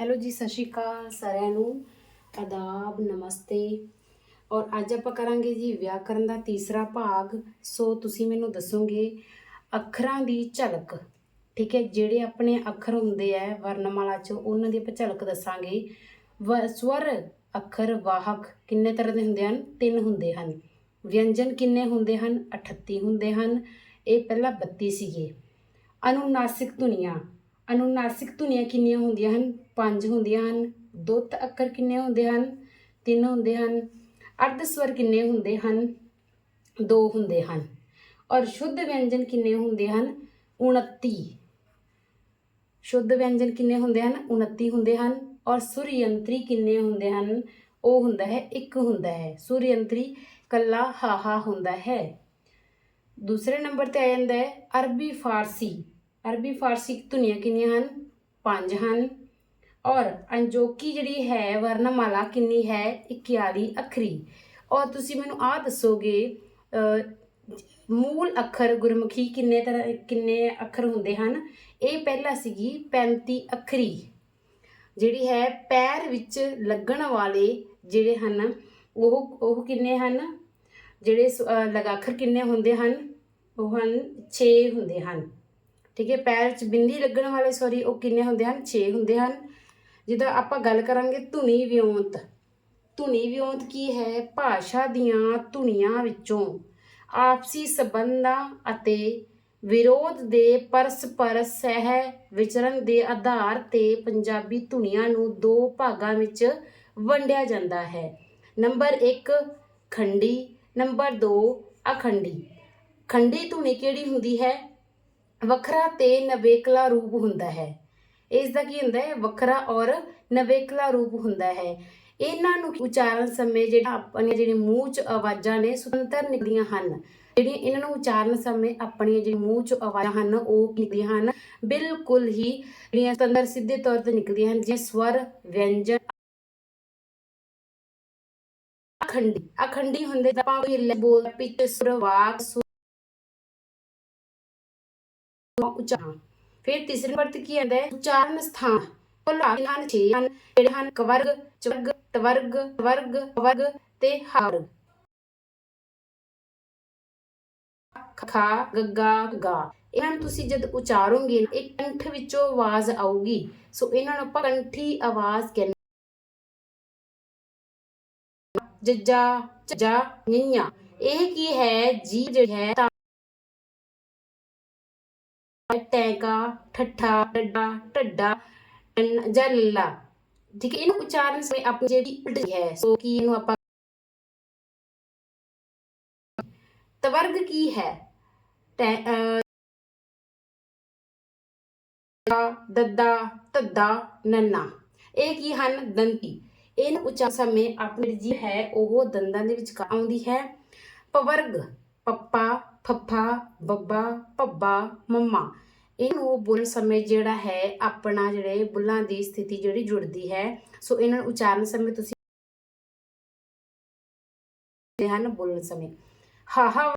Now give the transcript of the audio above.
Hello ਜੀ, ਸਤਿ ਸ਼੍ਰੀ ਅਕਾਲ ਸਾਰਿਆਂ ਨੂੰ। ਆਦਾਬ, ਨਮਸਤੇ। ਔਰ ਅੱਜ ਆਪਾਂ ਕਰਾਂਗੇ ਜੀ ਵਿਆਕਰਨ ਦਾ ਤੀਸਰਾ ਭਾਗ। ਸੋ ਤੁਸੀਂ ਮੈਨੂੰ ਦੱਸੋਗੇ ਅੱਖਰਾਂ ਦੀ ਝਲਕ। ਠੀਕ ਹੈ, ਜਿਹੜੇ ਆਪਣੇ ਅੱਖਰ ਹੁੰਦੇ ਆ ਵਰਣਮਾਲਾ 'ਚ, ਉਹਨਾਂ ਦੀ ਆਪਾਂ ਝਲਕ ਦੱਸਾਂਗੇ। ਵ- ਸਵਰ, ਅੱਖਰ, ਵਾਹਕ ਕਿੰਨੇ ਤਰ੍ਹਾਂ ਦੇ ਹੁੰਦੇ ਹਨ? ਤਿੰਨ ਹੁੰਦੇ ਹਨ। ਵਿਅੰਜਨ ਕਿੰਨੇ ਹੁੰਦੇ ਹਨ? 38 ਹੁੰਦੇ ਹਨ। ਇਹ ਪਹਿਲਾਂ 32 ਸੀਗੇ। ਅਨੁਨਾਸਿਕ ਧੁਨੀਆਂ। ਅਨੁਨਾਸਿਕ ਧੁਨੀਆਂ ਕਿੰਨੀਆਂ ਹੁੰਦੀਆਂ ਹਨ? ਪੰਜ ਹੁੰਦੀਆਂ ਹਨ। ਦੁੱਤ ਅੱਖਰ ਕਿੰਨੇ ਹੁੰਦੇ ਹਨ? ਤਿੰਨ ਹੁੰਦੇ ਹਨ। ਅਰਧ ਸਵਰ ਕਿੰਨੇ ਹੁੰਦੇ ਹਨ? ਦੋ ਹੁੰਦੇ ਹਨ। ਔਰ ਸ਼ੁੱਧ ਵਿਅੰਜਨ ਕਿੰਨੇ ਹੁੰਦੇ ਹਨ? 29 ਸ਼ੁੱਧ ਵਿਅੰਜਨ ਕਿੰਨੇ ਹੁੰਦੇ ਹਨ? 29 ਹੁੰਦੇ ਹਨ। ਔਰ ਸੁਰ ਯੰਤਰੀ ਕਿੰਨੇ ਹੁੰਦੇ ਹਨ? ਉਹ ਹੁੰਦਾ ਹੈ, ਇੱਕ ਹੁੰਦਾ ਹੈ। ਸੁਰ ਯੰਤਰੀ ਕੱਲਾ ਹਾਹਾ ਹੁੰਦਾ ਹੈ। ਦੂਸਰੇ ਨੰਬਰ ਤੇ ਆ ਜਾਂਦਾ ਹੈ, ਅਰਬੀ ਫਾਰਸੀ। ਅਰਬੀ ਫਾਰਸੀ ਧੁਨੀਆਂ ਕਿੰਨੀਆਂ ਹਨ? ਪੰਜ ਹਨ। ਔਰ ਅੰਜੋਕੀ ਜਿਹੜੀ ਹੈ, ਵਰਣਮਾਲਾ ਕਿੰਨੀ ਹੈ? 41 ਅੱਖਰੀ। ਔਰ ਤੁਸੀਂ ਮੈਨੂੰ ਆਹ ਦੱਸੋਗੇ ਮੂਲ ਅੱਖਰ ਗੁਰਮੁਖੀ ਕਿੰਨੇ ਤਰ੍ਹਾਂ, ਕਿੰਨੇ ਅੱਖਰ ਹੁੰਦੇ ਹਨ? ਇਹ ਪਹਿਲਾ ਸੀਗੀ 35 ਅੱਖਰੀ, ਜਿਹੜੀ ਹੈ ਪੈਰ ਵਿੱਚ ਲੱਗਣ ਵਾਲੇ ਜਿਹੜੇ ਹਨ, ਉਹ ਉਹ ਕਿੰਨੇ ਹਨ? ਜਿਹੜੇ ਸ- ਲਗਾਖਰ ਕਿੰਨੇ ਹੁੰਦੇ ਹਨ? ਉਹ ਹਨ 6 ਹੁੰਦੇ ਹਨ। ਠੀਕ ਹੈ, ਪੈਰ 'ਚ ਬਿੰਦੀ ਲੱਗਣ ਵਾਲੇ ਸੌਰੀ ਉਹ ਕਿੰਨੇ ਹੁੰਦੇ ਹਨ? 6 ਹੁੰਦੇ ਹਨ। ਜਿੱਦਾਂ ਆਪਾਂ ਗੱਲ ਕਰਾਂਗੇ ਧੁਨੀ ਵਿਉਂਤ। ਧੁਨੀ ਵਿਉਂਤ ਕੀ ਹੈ? ਭਾਸ਼ਾ ਦੀਆਂ ਧੁਨੀਆਂ ਵਿੱਚੋਂ ਆਪਸੀ ਸਬੰਧਾਂ ਅਤੇ ਵਿਰੋਧ ਦੇ ਪਰਸਪਰ ਸਹਿ ਵਿਚਰਨ ਦੇ ਆਧਾਰ ਤੇ ਪੰਜਾਬੀ ਧੁਨੀਆਂ ਨੂੰ ਦੋ ਭਾਗਾਂ ਵਿੱਚ ਵੰਡਿਆ ਜਾਂਦਾ ਹੈ। ਨੰਬਰ 1 ਖੰਡੀ। ਨੰਬਰ 2 ਅਖੰਡੀ। ਖੰਡੀ ਧੁਨੀ ਕਿਹੜੀ ਹੁੰਦੀ ਹੈ? ਵੱਖਰਾ ਤੇ ਨਵੇਕਲਾ ਰੂਪ ਹੁੰਦਾ ਹੈ। ਇਸ ਦਾ ਕੀ ਹੁੰਦਾ ਹੈ? ਵੱਖਰਾ ਔਰ ਨਵੇਕਲਾ ਰੂਪ ਹੁੰਦਾ ਹੈ। ਇਹਨਾਂ ਨੂੰ ਉਚਾਰਨ ਸਮੇਂ ਜਿਹੜਾ ਆਪਣੀਆਂ ਜਿਹੜੇ ਮੂੰਹ 'ਚ ਆਵਾਜ਼ਾਂ ਨੇ, ਸੁਤੰਤਰ ਨਿਕਲੀਆਂ ਹਨ। ਜਿਹੜੀਆਂ ਇਹਨਾਂ ਨੂੰ ਉਚਾਰਨ ਸਮੇਂ ਆਪਣੀਆਂ ਜਿਹੜੀ ਮੂੰਹ 'ਚ ਆਵਾਜ਼ਾਂ ਹਨ, ਉਹ ਨਿਕਲੀਆਂ ਹਨ? ਬਿਲਕੁਲ ਹੀ ਜਿਹੜੀਆਂ ਸੁਤੰਤਰ ਸਿੱਧੇ ਤੌਰ ਤੇ ਨਿਕਲਦੀਆਂ ਹਨ, ਜਿਵੇਂ ਸਵਰ, ਵਿਅੰਜਨ, ਅਖੰਡੀ। ਅਖੰਡੀ ਹੁੰਦੇ ਤਾਂ ਆਪਾਂ ਕੋਈ ਬੋਲ, ਪਿੱਚ, ਸੁਰ, ਵਾਕ ਉਚਾਰਨ ਫਿਰ ਤੀਸਰੇ ਨੰਬਰ ਤੇ ਕੀ ਆਉਂਦਾ ਹੈ? ਉਚਾਰਨ ਸਥਾਨ। ਕੁੱਲ ਹਨ, ਛੇ ਹਨ ਜਿਹੜੇ ਹਨ ਕਵਰਗ ਚਵਰਗ, ਤਵਰਗ ਵਰਗ ਵਰਗ ਤੇ ਹਾਰਗ ਖਾ ਗੱਗਾ ਗਾ ਇਹਨਾਂ ਨੂੰ ਤੁਸੀਂ ਜਦ ਉਚਾਰੋਗੇ ਇੱਕ ਕੰਠ ਵਿੱਚੋਂ ਆਵਾਜ਼ ਆਊਗੀ। ਸੋ ਇਹਨਾਂ ਨੂੰ ਆਪਾਂ ਕੰਠੀ ਆਵਾਜ਼ ਕਹਿੰਦੇ ਜੱਜਾ, ਝੱਜਾ, ਨਿਆ। ਇਹ ਕੀ ਹੈ? ਜੀ ਜਿਹੜੀ ਹੈ ਟੈਂਕਾ, ਠੱਠਾ, ਡੱਡਾ, ਢੱਡਾ ਜਾਂ ਲੱਲਾ ਠੀਕ ਹੈ, ਇਹਨੂੰ ਉਚਾਰਨ ਸਮੇਂ ਆਪਣੀ ਜਿਹੜੀ ਉਲਟੀ ਹੈ, ਸੋ ਕੀ ਇਹਨੂੰ ਆਪਾਂ ਤਵਰਗ ਕੀ ਹੈ? ਦੱਦਾ, ਧੱਦਾ, ਨੰਨਾ। ਇਹ ਕੀ ਹਨ? ਦੰਤੀ। ਇਹਨੂੰ ਉਚਾਰਨ ਸਮੇਂ ਆਪਣੀ ਜੀ ਹੈ, ਉਹ ਦੰਦਾਂ ਦੇ ਵਿੱਚ ਆਉਂਦੀ ਹੈ। ਪਵਰਗ, ਪੱਪਾ ਫੱਫਾ ਬੱਬਾ ਭੱਬਾ ਮੰਮਾ। ਇਹਨੂੰ ਬੋਲਣ ਸਮੇਂ ਜਿਹੜਾ ਹੈ ਆਪਣਾ ਜਿਹੜੇ ਬੁੱਲਾਂ ਦੀ ਸਥਿਤੀ ਜਿਹੜੀ ਜੁੜਦੀ ਹੈ ਸੋ ਇਹਨਾਂ ਨੂੰ ਉਚਾਰਨ ਸਮੇਂ ਤੁਸੀਂ ਹਨ ਬੋਲਣ ਸਮੇਂ। ਹਾਹਾ।